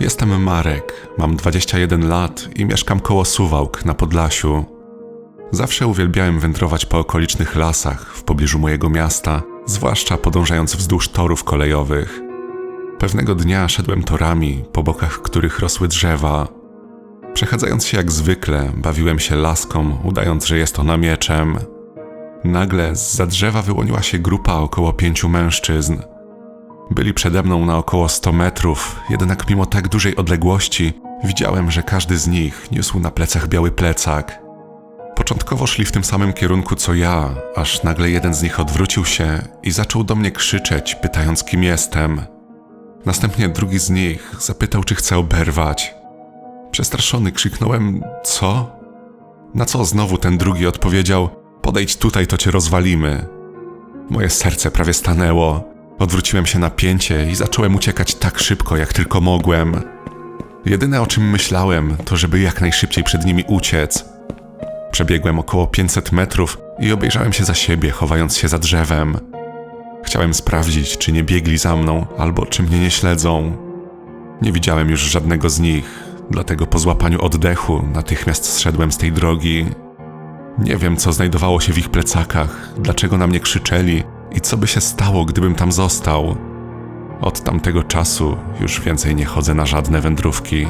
Jestem Marek, mam 21 lat i mieszkam koło Suwałk na Podlasiu. Zawsze uwielbiałem wędrować po okolicznych lasach w pobliżu mojego miasta, zwłaszcza podążając wzdłuż torów kolejowych. Pewnego dnia szedłem torami, po bokach których rosły drzewa. Przechadzając się jak zwykle, bawiłem się laską, udając, że jest ona mieczem. Nagle z za drzewa wyłoniła się grupa około pięciu mężczyzn. Byli przede mną na około 100 metrów, jednak mimo tak dużej odległości widziałem, że każdy z nich niósł na plecach biały plecak. Początkowo szli w tym samym kierunku co ja, aż nagle jeden z nich odwrócił się i zaczął do mnie krzyczeć, pytając kim jestem. Następnie drugi z nich zapytał, czy chcę oberwać. Przestraszony krzyknąłem: Co? Na co znowu ten drugi odpowiedział: Podejdź tutaj, to cię rozwalimy. Moje serce prawie stanęło. Odwróciłem się na pięcie i zacząłem uciekać tak szybko, jak tylko mogłem. Jedyne o czym myślałem, to żeby jak najszybciej przed nimi uciec. Przebiegłem około 500 metrów i obejrzałem się za siebie, chowając się za drzewem. Chciałem sprawdzić, czy nie biegli za mną, albo czy mnie nie śledzą. Nie widziałem już żadnego z nich, dlatego po złapaniu oddechu natychmiast zszedłem z tej drogi. Nie wiem, co znajdowało się w ich plecakach, dlaczego na mnie krzyczeli i co by się stało, gdybym tam został. Od tamtego czasu już więcej nie chodzę na żadne wędrówki.